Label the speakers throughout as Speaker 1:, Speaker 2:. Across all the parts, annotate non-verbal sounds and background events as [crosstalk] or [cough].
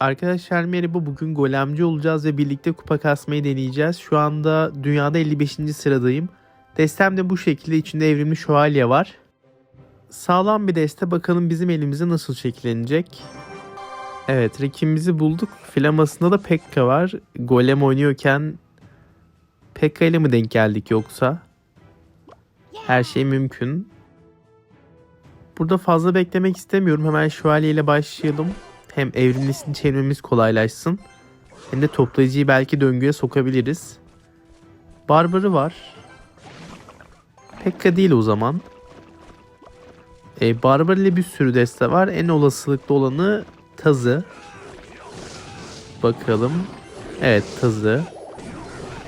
Speaker 1: Arkadaşlar merhaba bugün golemci olacağız ve birlikte kupa kasmayı deneyeceğiz. Şu anda dünyada 55. sıradayım. Destem de bu şekilde içinde evrimli şövalye var. Sağlam bir deste bakalım bizim elimize nasıl şekillenecek. Evet rakibimizi bulduk. Flamasında da Pekka var. Golem oynuyorken Pekka ile mi denk geldik yoksa? Her şey mümkün. Burada fazla beklemek istemiyorum. Hemen şövalye ile başlayalım. Hem evrimlisini çevirmemiz kolaylaşsın. Hem de toplayıcıyı belki döngüye sokabiliriz. Barbarı var. Pekka değil o zaman. E, Barbar ile bir sürü deste var. En olasılıklı olanı Tazı. Bakalım. Evet Tazı.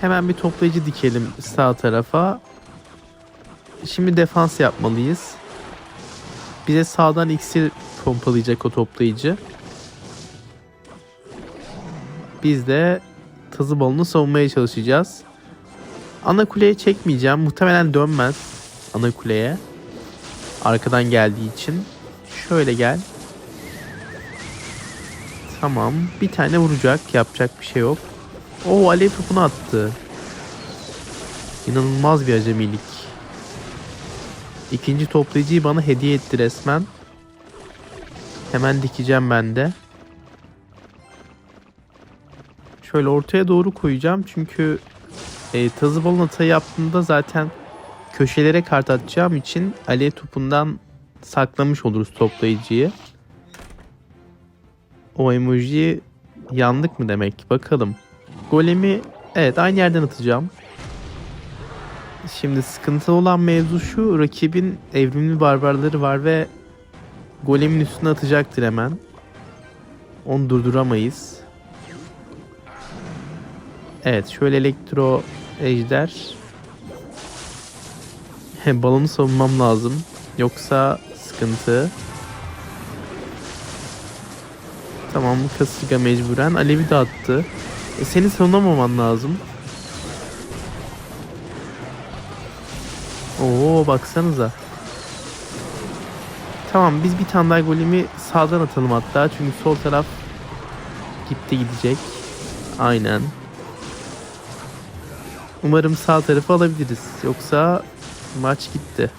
Speaker 1: Hemen bir toplayıcı dikelim sağ tarafa. Şimdi defans yapmalıyız. Bize sağdan iksir pompalayacak o toplayıcı. Biz de tazı balonu savunmaya çalışacağız. Ana kuleye çekmeyeceğim. Muhtemelen dönmez ana kuleye. Arkadan geldiği için. Şöyle gel. Tamam. Bir tane vuracak. Yapacak bir şey yok. O alev topunu attı. İnanılmaz bir acemilik. İkinci toplayıcıyı bana hediye etti resmen. Hemen dikeceğim ben de. Şöyle ortaya doğru koyacağım çünkü e, tazı balon atayı yaptığımda zaten köşelere kart atacağım için alev topundan saklamış oluruz toplayıcıyı. O emoji yandık mı demek bakalım. Golemi evet aynı yerden atacağım. Şimdi sıkıntılı olan mevzu şu rakibin evrimli barbarları var ve golemin üstüne atacaktır hemen. Onu durduramayız. Evet şöyle elektro ejder. Balonu savunmam lazım. Yoksa sıkıntı. Tamam kasırga mecburen. Alevi de attı. E, seni savunamaman lazım. Oo baksanıza. Tamam biz bir tane daha golemi sağdan atalım hatta. Çünkü sol taraf gitti gidecek. Aynen. Umarım sağ tarafı alabiliriz. Yoksa maç gitti.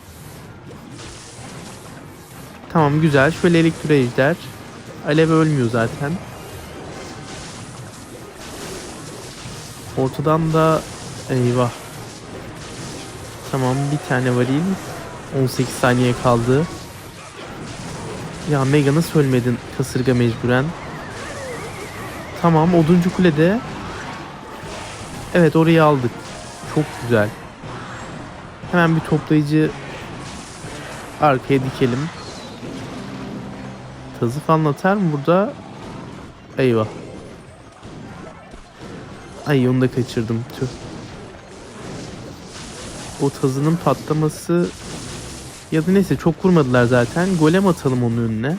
Speaker 1: Tamam güzel. Şöyle elektro ejder. Alev ölmüyor zaten. Ortadan da eyvah. Tamam bir tane varil. 18 saniye kaldı. Ya Mega nasıl ölmedin kasırga mecburen. Tamam oduncu kulede. Evet orayı aldık. Çok güzel. Hemen bir toplayıcı arkaya dikelim. Tazı falan atar mı burada? Eyvah. Ay onu da kaçırdım. Tüh. O tazının patlaması ya da neyse çok vurmadılar zaten. Golem atalım onun önüne.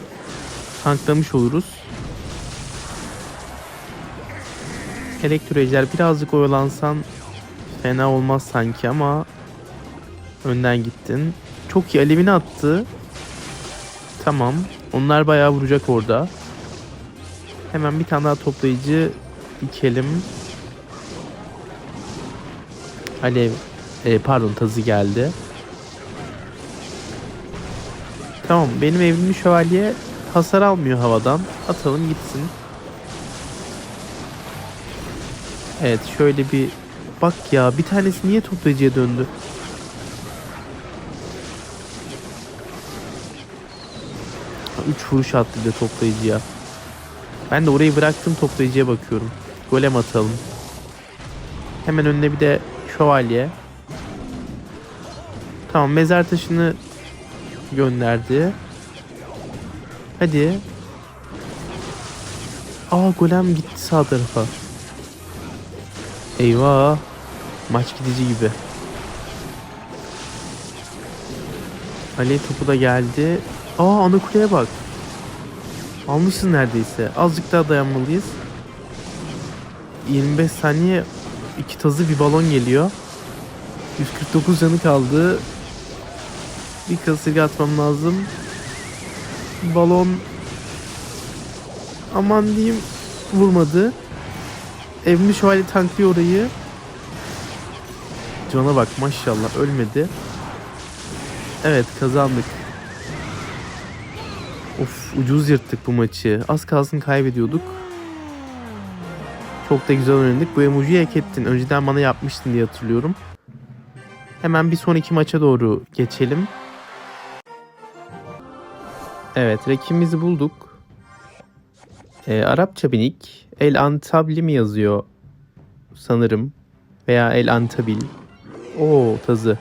Speaker 1: Tanklamış oluruz. Elektro ejder birazcık oyalansan fena olmaz sanki ama önden gittin. Çok iyi alevini attı. Tamam. Onlar bayağı vuracak orada. Hemen bir tane daha toplayıcı dikelim. Alev e, pardon tazı geldi. Tamam benim evrimli şövalye hasar almıyor havadan. Atalım gitsin. Evet şöyle bir bak ya bir tanesi niye toplayıcıya döndü? Üç vuruş attı bir de toplayıcıya. Ben de orayı bıraktım toplayıcıya bakıyorum. Golem atalım. Hemen önüne bir de şövalye. Tamam mezar taşını gönderdi. Hadi. Aa golem gitti sağ tarafa. Eyvah. Maç gidici gibi. Ali topu da geldi. Aa ana kuleye bak. Almışız neredeyse. Azıcık daha dayanmalıyız. 25 saniye iki tazı bir balon geliyor. 149 canı kaldı. Bir kasırga atmam lazım. Balon aman diyeyim. vurmadı. Evrimli şövalye tanklıyor orayı. Cana bak maşallah ölmedi. Evet kazandık. Of ucuz yırttık bu maçı. Az kalsın kaybediyorduk. Çok da güzel oynadık. Bu emojiyi hak ettin. Önceden bana yapmıştın diye hatırlıyorum. Hemen bir sonraki maça doğru geçelim. Evet rakibimizi bulduk. Ee, Arapça binik. El Antabli mi yazıyor sanırım. Veya El Antabil. Oo tazı.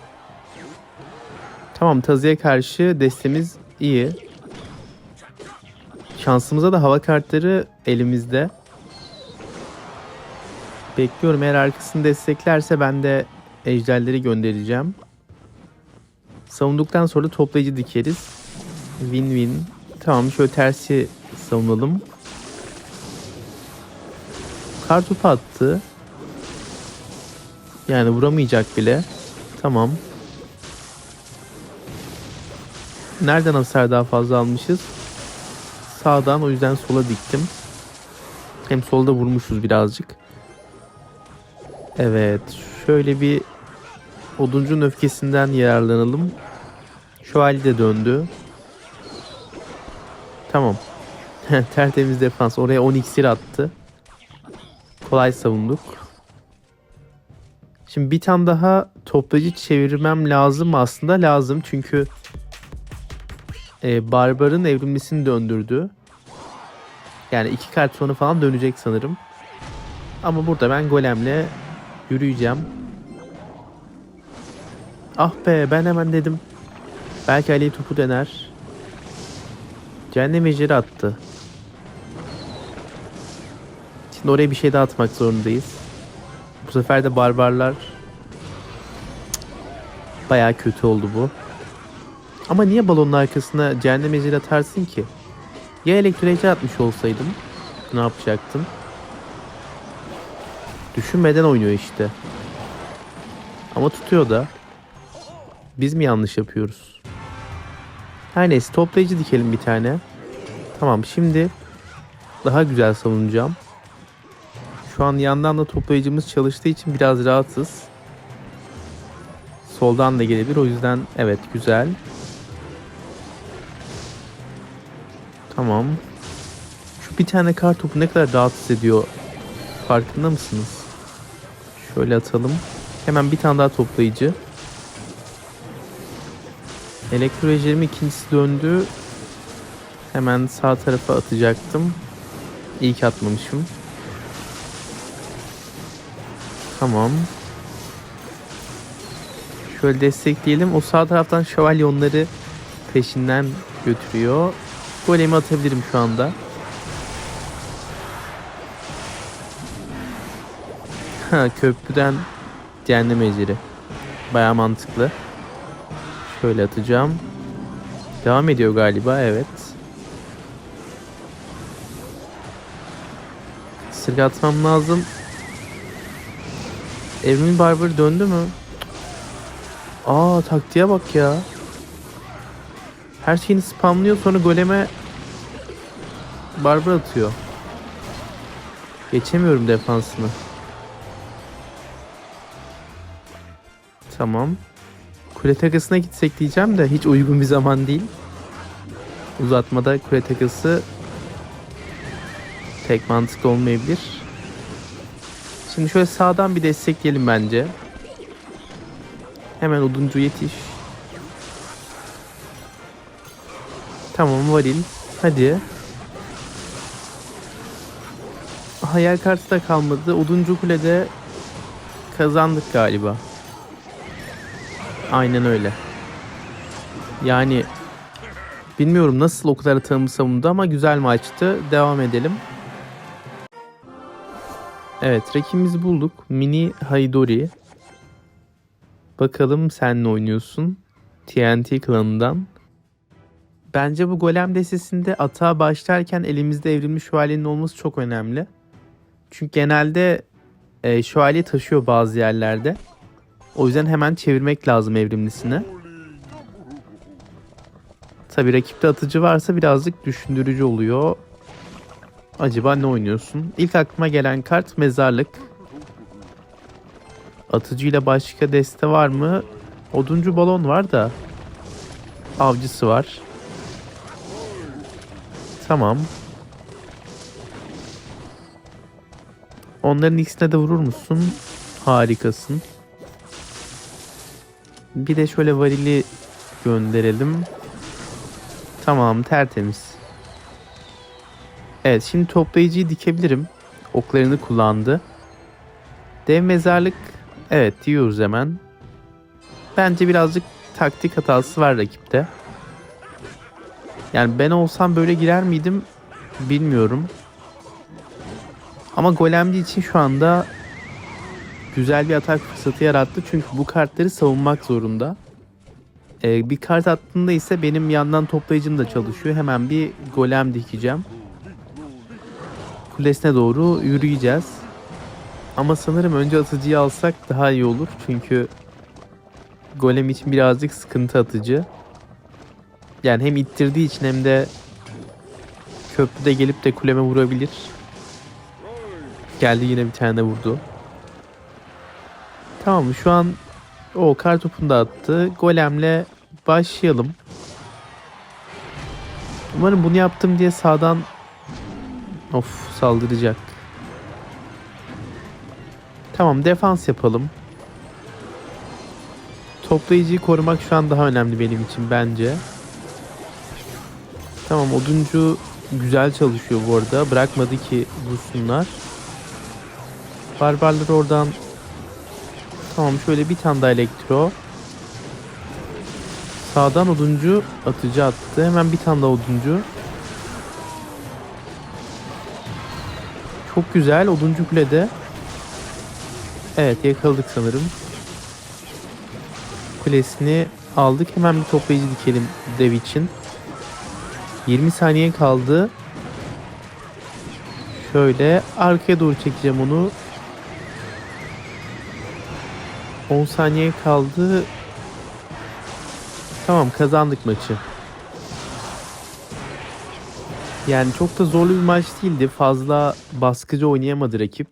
Speaker 1: Tamam tazıya karşı destemiz iyi. Şansımıza da hava kartları elimizde. Bekliyorum eğer arkasını desteklerse ben de ejderleri göndereceğim. Savunduktan sonra toplayıcı dikeriz. Win win. Tamam şöyle tersi savunalım. Kartopu attı. Yani vuramayacak bile. Tamam. Nereden hasar daha fazla almışız? Sağdan o yüzden sola diktim. Hem solda vurmuşuz birazcık. Evet. Şöyle bir oduncunun öfkesinden yararlanalım. Şövalye de döndü. Tamam. [laughs] Tertemiz defans. Oraya 10 iksir attı. Kolay savunduk. Şimdi bir tane daha toplayıcı çevirmem lazım aslında lazım çünkü e, Barbar'ın evrimlisini döndürdü. Yani iki kart sonra falan dönecek sanırım. Ama burada ben golemle yürüyeceğim. Ah be ben hemen dedim. Belki Ali topu dener. Cehennem ejderi attı. Şimdi oraya bir şey daha atmak zorundayız. Bu sefer de barbarlar Baya kötü oldu bu. Ama niye balonun arkasına cehennem ejderi atarsın ki? Ya elektroejer atmış olsaydım ne yapacaktım? Düşünmeden oynuyor işte. Ama tutuyor da. Biz mi yanlış yapıyoruz? Her neyse toplayıcı dikelim bir tane. Tamam şimdi daha güzel savunacağım. Şu an yandan da toplayıcımız çalıştığı için biraz rahatsız. Soldan da gelebilir o yüzden evet güzel. Tamam. Şu bir tane kar topu ne kadar rahatsız ediyor. Farkında mısınız? Şöyle atalım. Hemen bir tane daha toplayıcı. Elektrojerim ikincisi döndü. Hemen sağ tarafa atacaktım. İyi ki atmamışım. Tamam. Şöyle destekleyelim. O sağ taraftan şövalye onları peşinden götürüyor. Golemi atabilirim şu anda. Ha köprüden cehennem ejderi. Baya mantıklı. Şöyle atacağım. Devam ediyor galiba evet. Sırga atmam lazım. Evrimin Barber döndü mü? Aa taktiğe bak ya. Her şeyini spamlıyor sonra goleme Barber atıyor. Geçemiyorum defansını. Tamam. Kule takısına gitsek diyeceğim de hiç uygun bir zaman değil. Uzatmada kule takısı pek mantıklı olmayabilir. Şimdi şöyle sağdan bir destekleyelim bence. Hemen oduncu yetiş. Tamam varil. Hadi. Hayal kartı da kalmadı. Oduncu kulede kazandık galiba. Aynen öyle. Yani bilmiyorum nasıl o kadar atağımı savundu ama güzel maçtı. Devam edelim. Evet rakibimizi bulduk. Mini Haidori. Bakalım sen ne oynuyorsun? TNT klanından. Bence bu golem destesinde atağa başlarken elimizde evrilmiş şövalyenin olması çok önemli. Çünkü genelde e, şövalye taşıyor bazı yerlerde. O yüzden hemen çevirmek lazım evrimlisini. Tabi rakipte atıcı varsa birazcık düşündürücü oluyor. Acaba ne oynuyorsun? İlk aklıma gelen kart mezarlık. Atıcıyla başka deste var mı? Oduncu balon var da. Avcısı var. Tamam. Onların ikisine de vurur musun? Harikasın. Bir de şöyle varili gönderelim. Tamam tertemiz. Evet şimdi toplayıcıyı dikebilirim. Oklarını kullandı. Dev mezarlık evet diyoruz hemen. Bence birazcık taktik hatası var rakipte. Yani ben olsam böyle girer miydim bilmiyorum. Ama golemci için şu anda güzel bir atak fırsatı yarattı. Çünkü bu kartları savunmak zorunda. Ee, bir kart attığında ise benim yandan toplayıcım da çalışıyor. Hemen bir golem dikeceğim. Kulesine doğru yürüyeceğiz. Ama sanırım önce atıcıyı alsak daha iyi olur. Çünkü golem için birazcık sıkıntı atıcı. Yani hem ittirdiği için hem de köprüde gelip de kuleme vurabilir. Geldi yine bir tane vurdu. Tamam şu an o kar topunu da attı. Golemle başlayalım. Umarım bunu yaptım diye sağdan of saldıracak. Tamam defans yapalım. Toplayıcıyı korumak şu an daha önemli benim için bence. Tamam oduncu güzel çalışıyor bu arada. Bırakmadı ki vursunlar. Barbarlar oradan Tamam şöyle bir tane daha elektro. Sağdan oduncu atıcı attı. Hemen bir tane daha oduncu. Çok güzel oduncu kulede. Evet yakaladık sanırım. Kulesini aldık. Hemen bir toplayıcı dikelim dev için. 20 saniye kaldı. Şöyle arkaya doğru çekeceğim onu. 10 saniye kaldı. Tamam kazandık maçı. Yani çok da zorlu bir maç değildi. Fazla baskıcı oynayamadı rakip.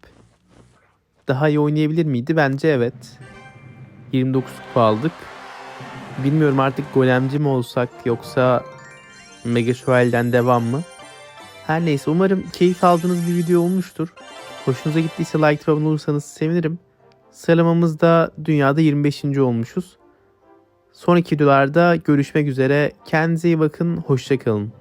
Speaker 1: Daha iyi oynayabilir miydi? Bence evet. 29 kupa aldık. Bilmiyorum artık golemci mi olsak yoksa Mega Şövalye'den devam mı? Her neyse umarım keyif aldığınız bir video olmuştur. Hoşunuza gittiyse like ve abone olursanız sevinirim. Sıralamamızda dünyada 25. olmuşuz. Sonraki videolarda görüşmek üzere. Kendinize iyi bakın. Hoşçakalın.